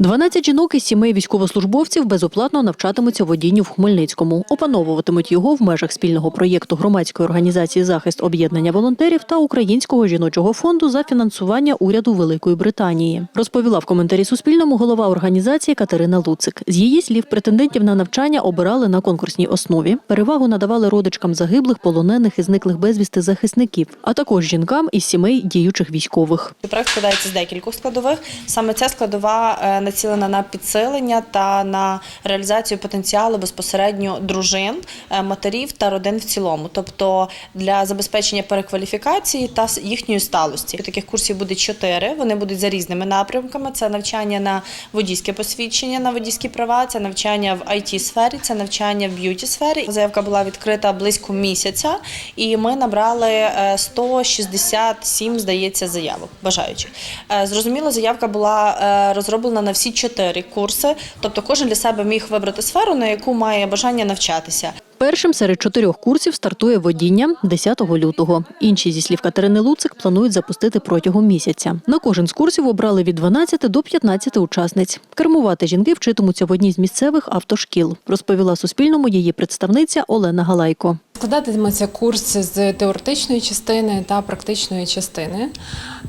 12 жінок із сімей військовослужбовців безоплатно навчатимуться водінню в Хмельницькому. Опановуватимуть його в межах спільного проєкту громадської організації захист об'єднання волонтерів та Українського жіночого фонду за фінансування уряду Великої Британії. Розповіла в коментарі Суспільному голова організації Катерина Луцик. З її слів, претендентів на навчання обирали на конкурсній основі. Перевагу надавали родичкам загиблих, полонених і зниклих безвісти захисників, а також жінкам із сімей діючих військових. Проект складається з декількох складових. Саме ця складова е, націлена на підсилення та на реалізацію потенціалу безпосередньо дружин, е, матерів та родин в цілому, тобто для забезпечення перекваліфікації та їхньої сталості. Таких курсів буде чотири. Вони будуть за різними напрямками. Це навчання на водійське посвідчення, на водійські права, це навчання в it сфері, це навчання в б'юті сфері. Заявка була відкрита близько місяця, і ми набрали е, 167, здається, заявок бажаючих. Е, Зрозуміло, заявка була е, розроблена на всі чотири курси, тобто кожен для себе міг вибрати сферу, на яку має бажання навчатися. Першим серед чотирьох курсів стартує водіння 10 лютого. Інші, зі слів Катерини Луцик, планують запустити протягом місяця. На кожен з курсів обрали від 12 до 15 учасниць. Кермувати жінки вчитимуться в одній з місцевих автошкіл, розповіла Суспільному її представниця Олена Галайко. Складатимуться курс з теоретичної частини та практичної частини.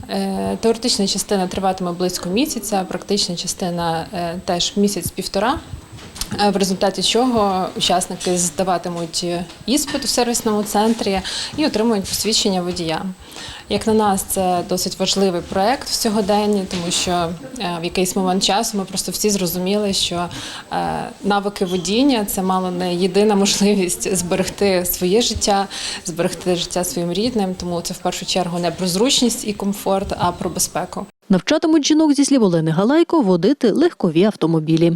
Е, Теоретична частина триватиме близько місяця, практична частина е, теж місяць-півтора. Е, В результаті чого учасники здаватимуть іспит у сервісному центрі і отримують посвідчення водія. Як на нас, це досить важливий проект в сьогоденні, тому що е, в якийсь момент часу ми просто всі зрозуміли, що е, навики водіння це мало не єдина можливість зберегти своє життя, зберегти життя своїм рідним. Тому це в першу чергу не про зручність і комфорт, а про безпеку. Навчатимуть жінок, зі слів Олени Галайко, водити легкові автомобілі.